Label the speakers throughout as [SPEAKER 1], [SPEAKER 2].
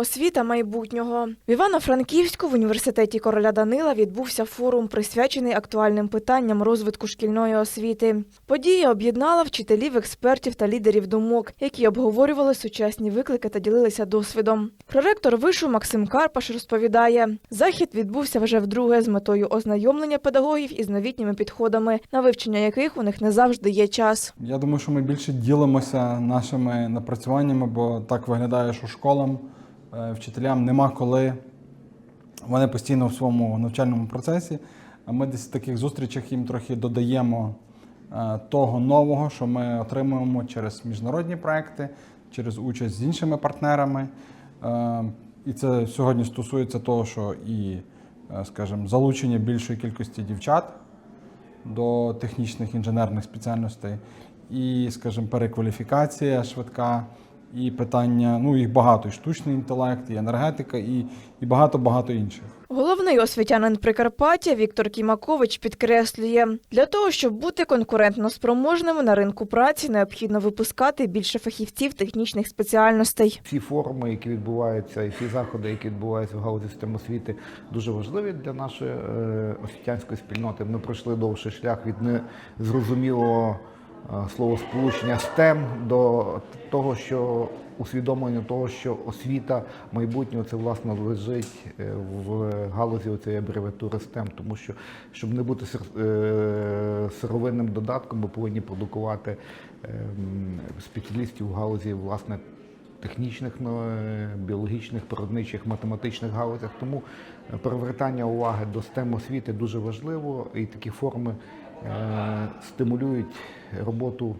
[SPEAKER 1] Освіта майбутнього в Івано-Франківську в університеті короля Данила відбувся форум, присвячений актуальним питанням розвитку шкільної освіти. Подія об'єднала вчителів, експертів та лідерів думок, які обговорювали сучасні виклики та ділилися досвідом. Проректор вишу Максим Карпаш розповідає, захід відбувся вже вдруге з метою ознайомлення педагогів із новітніми підходами, на вивчення яких у них не завжди є час.
[SPEAKER 2] Я думаю, що ми більше ділимося нашими напрацюваннями, бо так виглядає, що школам, вчителям нема коли. Вони постійно в своєму навчальному процесі. А ми десь в таких зустрічах їм трохи додаємо е, того нового, що ми отримуємо через міжнародні проекти, через участь з іншими партнерами. Е, І це сьогодні стосується того, що і, е, скажімо, залучення більшої кількості дівчат до технічних інженерних спеціальностей, і, скажімо, перекваліфікація швидка, і питання, ну їх багато, і штучний інтелект, і енергетика, і, і багато-багато інших.
[SPEAKER 1] Головний освітянин Прикарпаття Віктор Кімакович підкреслює, для того, щоб бути конкурентно спроможними на ринку праці, необхідно випускати більше фахівців технічних спеціальностей.
[SPEAKER 3] Всі форуми, які відбуваються, і всі заходи, які відбуваються в галузі системи освіти, дуже важливі для нашої е, освітянської спільноти. Ми пройшли довший шлях від незрозумілого словосполучення STEM до того, що усвідомлення того, що освіта майбутнього це власне лежить е, в галузі цієї абревіатури STEM, тому що щоб не бути е, сировинним додатком, ми повинні продукувати ем, спеціалістів у галузі власне технічних, ну, е, біологічних, природничих, математичних галузях. Тому е, привертання уваги до STEM освіти дуже важливо, і такі форми е, стимулюють роботу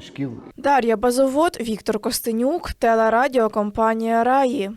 [SPEAKER 3] шкіл
[SPEAKER 1] Дар'я Базовод, Віктор Костенюк, телерадіокомпанія Раї.